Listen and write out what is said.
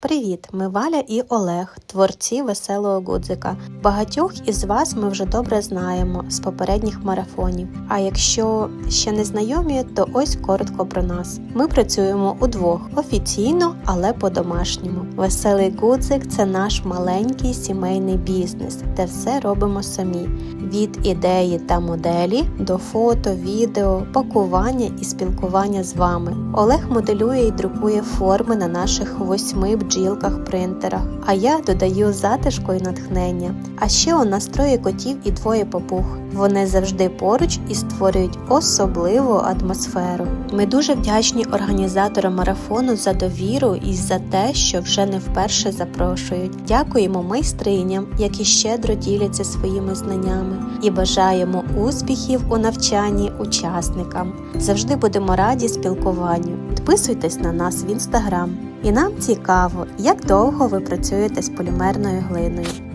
Привіт! Ми Валя і Олег, творці веселого гудзика. Багатьох із вас ми вже добре знаємо з попередніх марафонів. А якщо ще не знайомі, то ось коротко про нас. Ми працюємо удвох офіційно, але по-домашньому. Веселий гудзик це наш маленький сімейний бізнес, де все робимо самі. Від ідеї та моделі до фото, відео, пакування і спілкування з вами. Олег моделює і друкує форми на наших восьми бджілках принтерах, а я додаю затишку і натхнення. А ще у нас троє котів і двоє папуг. Вони завжди поруч і створюють особливу атмосферу. Ми дуже вдячні організаторам марафону за довіру і за те, що вже не вперше запрошують. Дякуємо майстриням, які щедро діляться своїми знаннями, і бажаємо успіхів у навчанні учасникам. Завжди будемо раді спілкуванню. Підписуйтесь на нас в інстаграм. І нам цікаво, як довго ви працюєте з полімерною глиною.